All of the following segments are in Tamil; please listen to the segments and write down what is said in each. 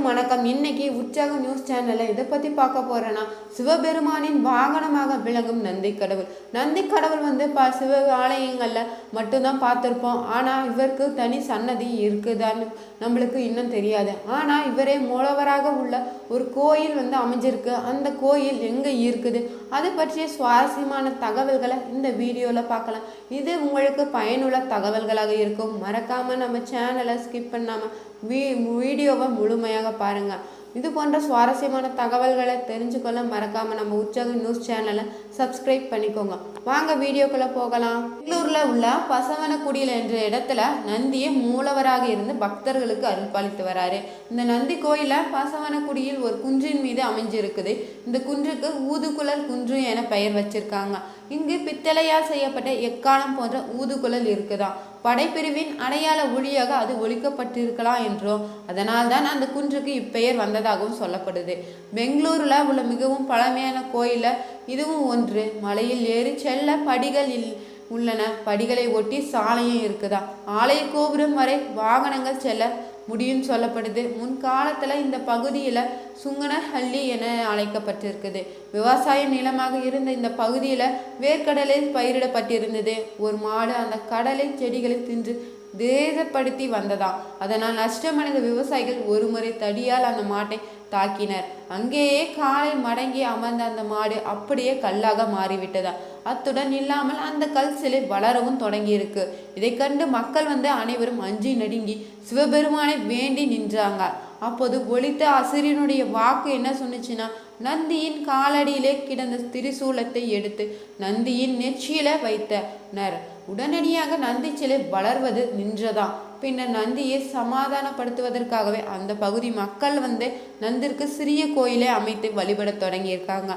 அனைவருக்கும் வணக்கம். இன்னைக்கு உற்சாக நியூஸ் சேனலில் இதை பற்றி பார்க்க போகிறேன்னா சிவபெருமானின் வாகனமாக விளங்கும் நந்தி கடவுள். நந்தி கடவுள் வந்து ப சிவ ஆலயங்களில் மட்டும்தான் பார்த்துருப்போம். ஆனால் இவருக்கு தனி சன்னதி இருக்குதான்னு நம்மளுக்கு இன்னும் தெரியாது. ஆனால் இவரே மூலவராக உள்ள ஒரு கோயில் வந்து அமைஞ்சிருக்கு. அந்த கோயில் எங்கே இருக்குது? அது பற்றிய சுவாரஸ்யமான தகவல்களை இந்த வீடியோவில் பார்க்கலாம். இது உங்களுக்கு பயனுள்ள தகவல்களாக இருக்கும். மறக்காமல் நம்ம சேனலை ஸ்கிப் பண்ணாமல் வீ வீடியோவை முழுமையாக பாருங்கள் இது போன்ற சுவாரஸ்யமான தகவல்களை தெரிஞ்சுக்கொள்ள மறக்காமல் நம்ம உற்சாக நியூஸ் சேனலை சப்ஸ்கிரைப் பண்ணிக்கோங்க. வாங்க வீடியோக்குள்ளே போகலாம். பெங்களூரில் உள்ள பசவனக்குடியில் என்ற இடத்துல நந்தியை மூலவராக இருந்து பக்தர்களுக்கு அருள்பாலித்து வராரு. இந்த நந்தி கோயிலில் பசவனக்குடியில் ஒரு குன்றின் மீது அமைஞ்சிருக்குது. இந்த குன்றுக்கு ஊதுகுழல் குன்று என பெயர் வச்சிருக்காங்க. இங்கு பித்தளையால் செய்யப்பட்ட எக்காலம் போன்ற ஊதுகுழல் இருக்குதான் படைப்பிரிவின் அடையாள ஒளியாக அது ஒழிக்கப்பட்டிருக்கலாம் என்றும். அதனால் தான் அந்த குன்றுக்கு இப்பெயர் வந்ததாகவும் சொல்லப்படுது. பெங்களூரில் உள்ள மிகவும் பழமையான கோயிலில் இதுவும் ஒன்று. மலையில் ஏறி செல்ல படிகள் இல் உள்ளன. படிகளை ஒட்டி சாலையும் இருக்குதா ஆலய கோபுரம் வரை வாகனங்கள் செல்ல முடியும் சொல்லப்படுது. முன்காலத்தில் இந்த பகுதியில் சுங்கனஹள்ளி என அழைக்கப்பட்டிருக்குது. விவசாய நிலமாக இருந்த இந்த பகுதியில் வேர்க்கடலை பயிரிடப்பட்டிருந்தது. ஒரு மாடு அந்த கடலை செடிகளை தின்று தேசப்படுத்தி வந்ததாம் அதனால் நஷ்டமடைந்த விவசாயிகள் ஒருமுறை தடியால் அந்த மாட்டை தாக்கினர். அங்கேயே காலை மடங்கி அமர்ந்த அந்த மாடு அப்படியே கல்லாக மாறிவிட்டதா? அத்துடன் இல்லாமல் அந்த கல் சிலை வளரவும் தொடங்கியிருக்கு. இதை கண்டு மக்கள் வந்து அனைவரும் அஞ்சி நடுங்கி சிவபெருமானை வேண்டி நின்றாங்க. அப்போது ஒழித்த அசுரியனுடைய வாக்கு என்ன சொன்னுச்சுன்னா நந்தியின் காலடியிலே கிடந்த திரிசூலத்தை எடுத்து நந்தியின் நெற்றியில வைத்தனர். உடனடியாக நந்தி சிலை வளர்வது நின்றதா? பின்னர் நந்தியை சமாதானப்படுத்துவதற்காகவே அந்த பகுதி மக்கள் வந்து நந்திற்கு சிறிய கோயிலை அமைத்து வழிபடத் தொடங்கியிருக்காங்க.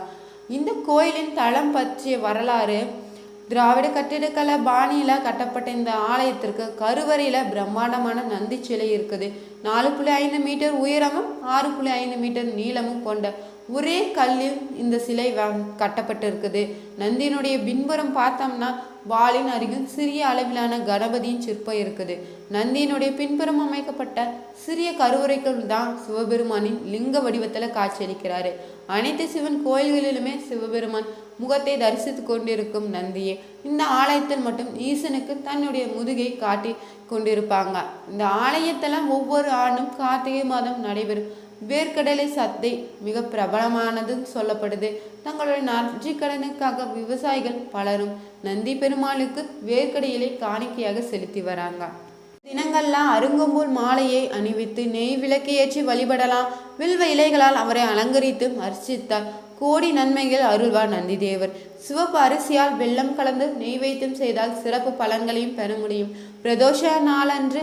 இந்த கோயிலின் தளம் பற்றிய வரலாறு திராவிட கட்டிடக்கலை பாணியில் கட்டப்பட்ட இந்த ஆலயத்திற்கு கருவறையில் பிரம்மாண்டமான நந்தி சிலை இருக்குது. நாலு புள்ளி ஐந்து மீட்டர் உயரமும் ஆறு புள்ளி ஐந்து மீட்டர் நீளமும் கொண்ட ஒரே கல்லில் இந்த சிலை கட்டப்பட்டு இருக்குது நந்தியினுடைய பின்புறம் பார்த்தோம்னா வாளின் அருகில் சிறிய அளவிலான கணபதியின் சிற்பம் இருக்குது. நந்தியினுடைய பின்புறம் அமைக்கப்பட்ட சிறிய கருவறைக்குள் தான் சிவபெருமானின் லிங்க வடிவத்தில் காட்சியளிக்கிறாரு. அனைத்து சிவன் கோயில்களிலுமே சிவபெருமான் முகத்தை தரிசித்து கொண்டிருக்கும் நந்தியே இந்த ஆலயத்தில் மட்டும் ஈசனுக்கு தன்னுடைய முதுகை காட்டி கொண்டிருப்பாங்க. இந்த ஆலயத்தெல்லாம் ஒவ்வொரு ஆண்டும் கார்த்திகை மாதம் நடைபெறும். வேர்க்கடலை சத்தை மிக பிரபலமானதுன்னு சொல்லப்படுது. தங்களுடைய நன்றிக்கடனுக்காக விவசாயிகள் பலரும் நந்தி பெருமாளுக்கு வேர்க்கடையிலை காணிக்கையாக செலுத்தி வராங்க. தினங்கள்லாம் அருங்கம்பூல் மாலையை அணிவித்து நெய் விளக்கு ஏற்றி வழிபடலாம். வில்வ இலைகளால் அவரை அலங்கரித்து அர்ச்சித்தார். கோடி நன்மைகள் அருள்வார் நந்தி தேவர் சிவப்பு அரிசியால் வெள்ளம் கலந்து நெய்வேத்தியம் செய்தால் சிறப்பு பலன்களையும் பெற முடியும். பிரதோஷ நாளன்று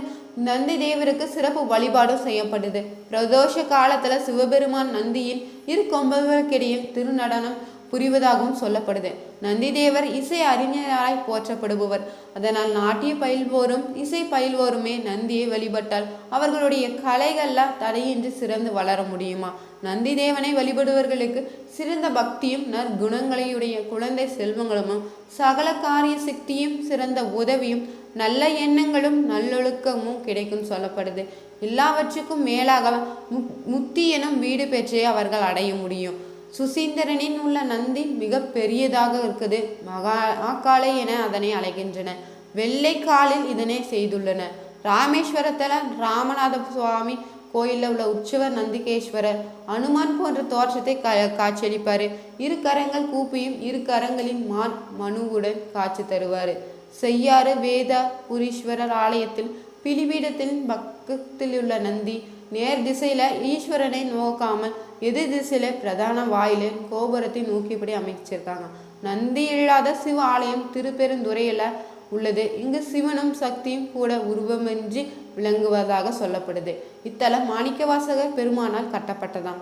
நந்தி தேவருக்கு சிறப்பு வழிபாடும் செய்யப்படுது. பிரதோஷ காலத்துல சிவபெருமான் நந்தியின் இரு கொம்புகளுக்கிடையில் திருநடனம் புரிவதாகவும் சொல்லப்படுது. நந்திதேவர் இசை அறிஞராய் போற்றப்படுபவர். அதனால் நாட்டிய பயில்வோரும் இசை பயில்வோருமே நந்தியை வழிபட்டால் அவர்களுடைய கலைகள்லாம் தடையின்றி சிறந்து வளர முடியுமா? நந்திதேவனை வழிபடுவர்களுக்கு சிறந்த பக்தியும் நற்குணங்களையுடைய குழந்தை செல்வங்களும் சகல காரிய சக்தியும் சிறந்த உதவியும் நல்ல எண்ணங்களும் நல்லொழுக்கமும் கிடைக்கும் சொல்லப்படுது. எல்லாவற்றுக்கும் மேலாக முக்தி எனும் வீடு பெற்றே அவர்கள் அடைய முடியும். சுசீந்திரனின் உள்ள நந்தி மிக பெரியதாக இருக்குது. மகா மாக்காலை என அதனை அழைக்கின்றன. வெள்ளை காலில் இதனை செய்துள்ளன. ராமேஸ்வரத்தில் ராமநாத சுவாமி கோயிலில் உள்ள உற்சவர் நந்திகேஸ்வரர் அனுமான் போன்ற தோற்றத்தை கா காட்சியளிப்பார். இரு கரங்கள் கூப்பியும் இரு கரங்களின் மான் மனுவுடன் காட்சி தருவார். செய்யாறு வேத புரீஸ்வரர் ஆலயத்தில் பிலிபீடத்தின் பக்கத்தில் உள்ள நந்தி நேர் திசையில ஈஸ்வரனை நோக்காமல் எதிர் திசையில பிரதான வாயில கோபுரத்தை நோக்கியபடி அமைச்சிருக்காங்க. நந்தி இல்லாத சிவ ஆலயம் திருப்பெருந்துறையில உள்ளது. இங்கு சிவனும் சக்தியும் கூட உருவமின்றி விளங்குவதாக சொல்லப்படுது. இத்தலம் மாணிக்கவாசகர் பெருமானால் கட்டப்பட்டதாம்.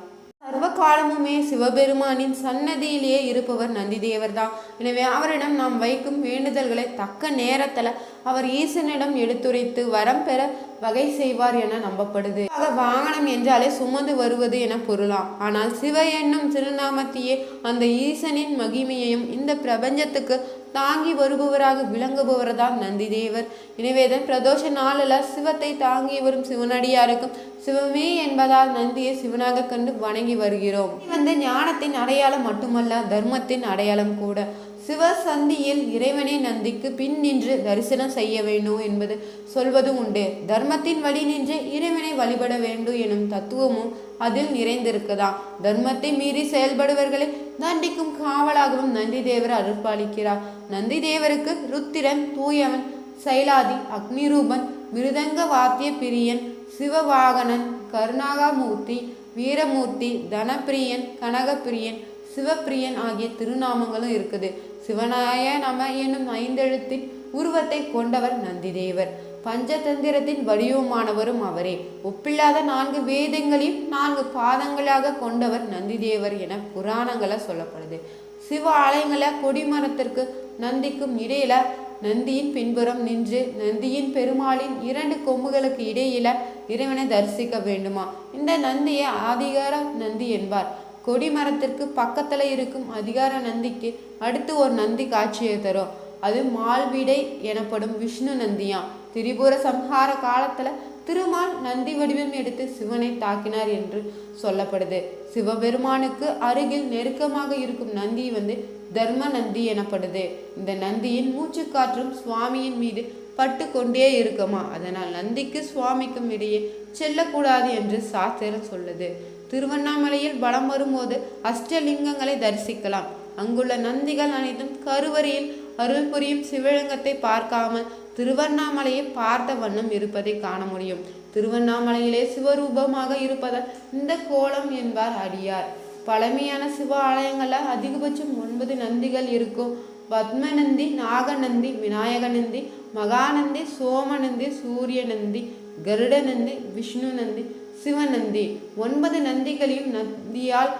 சர்வ காலமுமே சிவபெருமானின் சன்னதியிலேயே இருப்பவர் நந்திதேவர் தான் எனவே அவரிடம் நாம் வைக்கும் வேண்டுதல்களை தக்க நேரத்தில் அவர் ஈசனிடம் எடுத்துரைத்து வரம் பெற வகை செய்வார் என நம்பப்படுது. ஆக வாகனம் என்றாலே சுமந்து வருவது என பொருளாம் ஆனால் சிவ என்னும் திருநாமத்தையே அந்த ஈசனின் மகிமையையும் இந்த பிரபஞ்சத்துக்கு தாங்கி வருபவராக விளங்குபவர் தான் நந்தி தேவர் எனவேதான் பிரதோஷ நாளில் சிவத்தை தாங்கி வரும் சிவனடியாருக்கும் சிவமே என்பதால் நந்தியை சிவனாக கண்டு வணங்கி வருகிறோம். வந்து ஞானத்தின் அடையாளம் மட்டுமல்ல தர்மத்தின் அடையாளம் கூட. சிவசந்தியில் இறைவனை நந்திக்கு பின் நின்று தரிசனம் செய்ய வேண்டும் என்பது சொல்வதும் உண்டு. தர்மத்தின் வழி நின்று இறைவனை வழிபட வேண்டும் எனும் தத்துவமும் அதில் நிறைந்திருக்குதா? தர்மத்தை மீறி செயல்படுவர்களை தண்டிக்கும் காவலாகவும் நந்தி தேவர் அருள்பாலிக்கிறார் நந்தி தேவருக்கு ருத்திரன் தூயவன் சைலாதி அக்னிரூபன் மிருதங்க வாத்திய பிரியன் சிவவாகனன் கருணாகாமூர்த்தி வீரமூர்த்தி தனப்பிரியன் கனகப்பிரியன் சிவப்பிரியன் ஆகிய திருநாமங்களும் இருக்குது. சிவநாய நம என்னும் ஐந்தெழுத்தின் உருவத்தை கொண்டவர் நந்திதேவர். பஞ்சதந்திரத்தின் வடிவமானவரும் அவரே. ஒப்பில்லாத நான்கு வேதங்களையும் நான்கு பாதங்களாக கொண்டவர் நந்திதேவர் என புராணங்களை சொல்லப்படுது. சிவ ஆலயங்களை கொடிமரத்திற்கு நந்திக்கும் இடையில நந்தியின் பின்புறம் நின்று நந்தியின் பெருமாளின் இரண்டு கொம்புகளுக்கு இடையில இறைவனை தரிசிக்க வேண்டுமா? இந்த நந்தியை ஆதிகார நந்தி என்பார். கொடிமரத்திற்கு பக்கத்துல இருக்கும் அதிகார நந்திக்கு அடுத்து ஒரு நந்தி காட்சியை தரும். அது மால்விடை எனப்படும் விஷ்ணு நந்தியாம். திரிபுர சம்ஹார காலத்துல திருமால் நந்தி வடிவம் எடுத்து சிவனை தாக்கினார் என்று சொல்லப்படுது. சிவபெருமானுக்கு அருகில் நெருக்கமாக இருக்கும் நந்தி வந்து தர்ம நந்தி எனப்படுது. இந்த நந்தியின் மூச்சுக்காற்றும் சுவாமியின் மீது பட்டு கொண்டே இருக்குமா? அதனால் நந்திக்கு சுவாமிக்கும் இடையே செல்லக்கூடாது என்று சாஸ்திரம் சொல்லுது. திருவண்ணாமலையில் பலம் வரும்போது அஷ்டலிங்கங்களை தரிசிக்கலாம். அங்குள்ள நந்திகள் அனைத்தும் கருவறையில் அருள் புரியும் சிவலிங்கத்தை பார்க்காமல் திருவண்ணாமலையை பார்த்த வண்ணம் இருப்பதை காண முடியும். திருவண்ணாமலையிலே சிவரூபமாக இருப்பதால் இந்த கோலம் என்பார் அடியார். பழமையான சிவ ஆலயங்களில் அதிகபட்சம் ஒன்பது நந்திகள் இருக்கும். பத்மநந்தி நாகநந்தி விநாயகநந்தி மகாநந்தி சோமநந்தி சூரியநந்தி கருடநந்தி விஷ்ணு நந்தி சிவநந்தி. ஒன்பது நந்திகளையும் நந்தியால்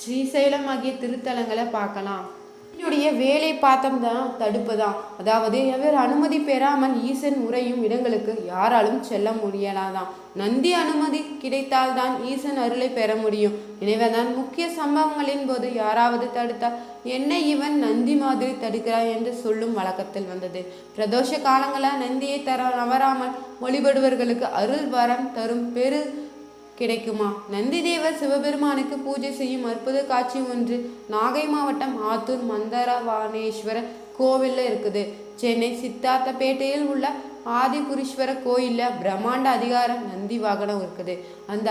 ஸ்ரீசைலம் ஆகிய திருத்தலங்களை பார்க்கலாம். என்னுடைய வேலை பார்த்தம் தான் தடுப்பு தான் அதாவது எவர் அனுமதி பெறாமல் ஈசன் உரையும் இடங்களுக்கு யாராலும் செல்ல முடியலாதான் நந்தி அனுமதி கிடைத்தால்தான் ஈசன் அருளை பெற முடியும். எனவே முக்கிய சம்பவங்களின் போது யாராவது தடுத்தால் என்ன இவன் நந்தி மாதிரி தடுக்கிறாய் என்று சொல்லும் வழக்கத்தில் வந்தது. பிரதோஷ காலங்களில் நந்தியை தர நவராமல் வழிபடுவர்களுக்கு அருள் வரம் தரும் பெரு கிடைக்குமா? நந்திதேவர் சிவபெருமானுக்கு பூஜை செய்யும் அற்புத காட்சி ஒன்று நாகை மாவட்டம் ஆத்தூர் மந்தரவானேஸ்வரர் கோவிலில் இருக்குது. சென்னை சித்தார்த்தப்பேட்டையில் உள்ள ஆதிபுரீஸ்வர கோயிலில் பிரம்மாண்ட அதிகார நந்தி வாகனம் இருக்குது. அந்த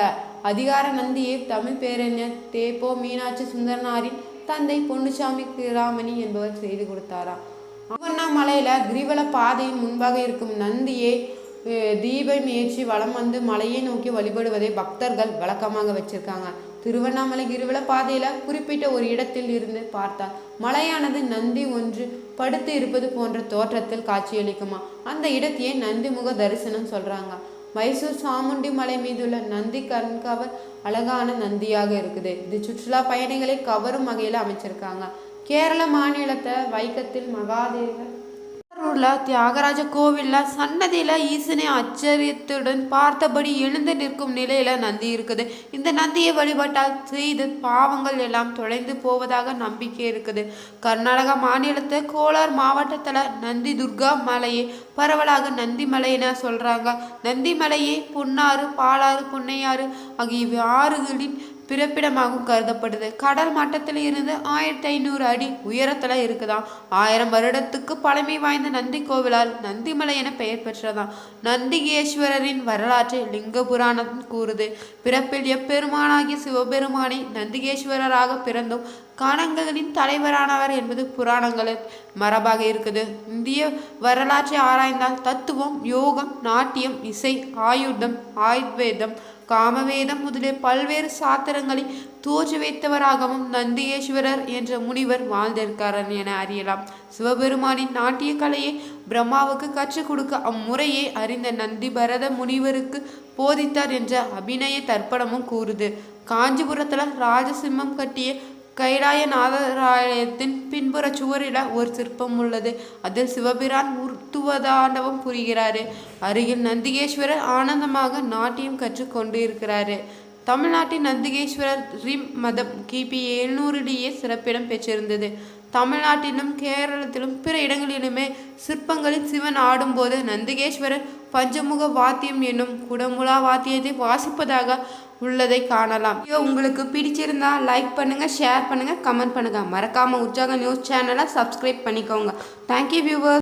அதிகார நந்தியை தமிழ் பேரறிஞர் தேப்போ மீனாட்சி சுந்தரனாரின் தந்தை பொன்னுசாமி கிராமணி என்பவர் செய்து கொடுத்தாராம். திருவண்ணாமலையில கிரிவல பாதையின் முன்பாக இருக்கும் நந்தியை தீபம் ஏற்றி வலம் வந்து மலையை நோக்கி வழிபடுவதை பக்தர்கள் வழக்கமாக வச்சிருக்காங்க. திருவண்ணாமலை கிருவல பாதையில குறிப்பிட்ட ஒரு இடத்தில் இருந்து பார்த்தால் மலையானது நந்தி ஒன்று படுத்து இருப்பது போன்ற தோற்றத்தில் காட்சியளிக்குமா? அந்த இடத்தையே நந்தி முக தரிசனம் சொல்றாங்க. மைசூர் சாமுண்டி மலை மீதுள்ள நந்தி கண்கவர் அழகான நந்தியாக இருக்குது. இது சுற்றுலா பயணிகளை கவரும் வகையில் அமைச்சிருக்காங்க. கேரள மாநிலத்தை வைக்கத்தில் மகாதேவர் உள்ள தியாகராஜ கோவிலில் சன்னதியில் ஈசனை ஆச்சரியத்துடன் பார்த்தபடி எழுந்து நிற்கும் நிலையில் நந்தி இருக்குது. இந்த நந்தியை வழிபட்டால் செய்த பாவங்கள் எல்லாம் தொலைந்து போவதாக நம்பிக்கை இருக்குது. கர்நாடகா மாநிலத்து கோலார் மாவட்டத்தில் நந்தி துர்கா மலையை பரவலாக நந்தி மலைன்னு சொல்கிறாங்க நந்தி மலையே பொன்னாறு பாலாறு பொன்னையாறு ஆகிய ஆறுகளின் பிறப்பிடமாகவும் கருதப்படுது. கடல் மட்டத்தில் இருந்து ஆயிரத்தி ஐநூறு அடி உயரத்தில் இருக்குதாம் ஆயிரம் வருடத்துக்கு பழமை வாய்ந்த நந்தி கோவிலால் நந்திமலை என பெயர் பெற்றதாம் நந்திகேஸ்வரரின் வரலாற்றை லிங்க புராணம் கூறுது. பிறப்பில் எப்பெருமானாகிய சிவபெருமானை நந்திகேஸ்வரராக பிறந்தும் காணங்களின் தலைவரானவர் என்பது புராணங்களில் மரபாக இருக்குது. இந்திய வரலாற்றை ஆராய்ந்தால் தத்துவம் யோகம் நாட்டியம் இசை ஆயுதம் ஆயுர்வேதம் காமவேதம் முதலிய பல்வேறு சாத்திரங்களை தோற்று வைத்தவராகவும் நந்தியேஸ்வரர் என்ற முனிவர் வாழ்ந்திருக்காரன் என அறியலாம். சிவபெருமானின் நாட்டிய கலையை பிரம்மாவுக்கு கற்றுக் கொடுக்க அம்முறையை அறிந்த நந்தி பரத முனிவருக்கு போதித்தார் என்ற அபிநய தர்ப்பணமும் கூறுது. காஞ்சிபுரத்துல ராஜசிம்மம் கட்டிய கைலாயநாதராலயத்தின் பின்புற சுவரில் ஒரு சிற்பம் உள்ளது. அதில் சிவபிரான் உருத்துவதாண்டவம் புரிகிறாரு. அருகில் நந்திகேஸ்வரர் ஆனந்தமாக நாட்டியம் கற்றுக்கொண்டு இருக்கிறாரு தமிழ்நாட்டின் நந்திகேஸ்வரர் ரிம் மதம் கிபி எழுநூறிலேயே சிறப்பிடம் பெற்றிருந்தது. தமிழ்நாட்டிலும் கேரளத்திலும் பிற இடங்களிலுமே சிற்பங்களில் சிவன் ஆடும்போது நந்திகேஸ்வரர் பஞ்சமுக வாத்தியம் என்னும் குடமுலா வாத்தியத்தை வாசிப்பதாக உள்ளதை காணலாம். ஐயோ உங்களுக்கு பிடிச்சிருந்தா லைக் பண்ணுங்க ஷேர் பண்ணுங்க கமெண்ட் பண்ணுங்க. மறக்காம உற்சாக நியூஸ் சேனலை சப்ஸ்கிரைப் பண்ணிக்கோங்க. Thank you viewer